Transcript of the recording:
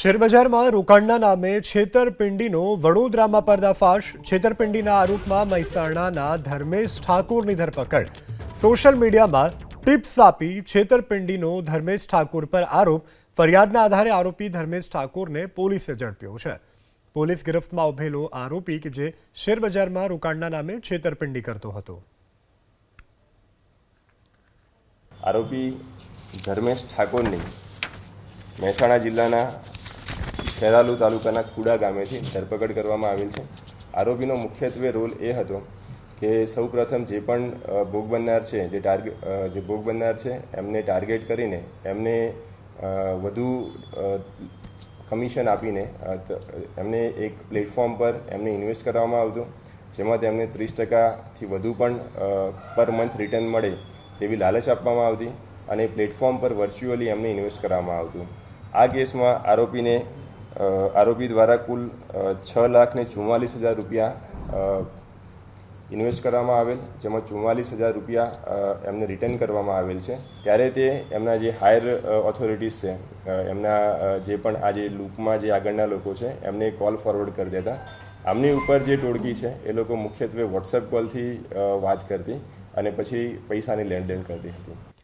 શેરબજારમાં રોકાણના નામે છેતરપિંડીનો વડોદરામાં પર્દાફાશ. છેતરપિંડીના આરોપમાં મહેસાણાના ધર્મેશ ઠાકોરની ધરપકડ. સોશિયલ મીડિયામાં ટિપ્સ આપી છેતરપિંડીનો ધર્મેશ ઠાકોર પર આરોપ. ફરિયાદના આધારે આરોપી ધર્મેશ ઠાકોરને પોલીસે ઝડપ્યો છે. પોલીસ ગિરફ્તમાં ઉભેલો આરોપી કે જે શેરબજારમાં રોકાણના નામે છેતરપિંડી કરતો હતો. આરોપી ધર્મેશ ઠાકોરની મહેસાણા જિલ્લાના ખેરાલુ તાલુકાના ખુડા ગામેથી ધરપકડ કરવામાં આવેલ છે. આરોપીનો મુખ્યત્વે રોલ એ હતો કે સૌપ્રથમ જે પણ ભોગ બનનાર છે, જે ટાર્ગેટ જે ભોગ બનનાર છે, એમને ટાર્ગેટ કરીને એમને વધુ કમિશન આપીને એમને એક પ્લેટફોર્મ પર એમને ઇન્વેસ્ટ કરવામાં આવતું, જેમાં તેમને ત્રીસ ટકાથી વધુ પણ પર મંથ રિટર્ન મળે તેવી લાલચ આપવામાં આવતી અને પ્લેટફોર્મ પર વર્ચ્યુઅલી એમને ઇન્વેસ્ટ કરવામાં આવતું. આ કેસમાં આરોપીને આરોપી દ્વારા કુલ છ લાખ ને ચુમ્માલીસ હજાર રૂપિયા ઇન્વેસ્ટ કરવામાં આવેલ, જેમાં ચુમ્માલીસ હજાર રૂપિયા એમને રિટર્ન કરવામાં આવેલ છે. ત્યારે તે એમના જે હાયર ઓથોરિટીઝ છે એમના જે પણ આ જે લૂપમાં જે આગળના લોકો છે, એમને કોલ ફોરવર્ડ કરી દેતા. આમની ઉપર જે ટોળકી છે, એ લોકો મુખ્યત્વે વોટ્સએપ કોલથી વાત કરતી અને પછી પૈસાની લેણદેણ કરતી હતી.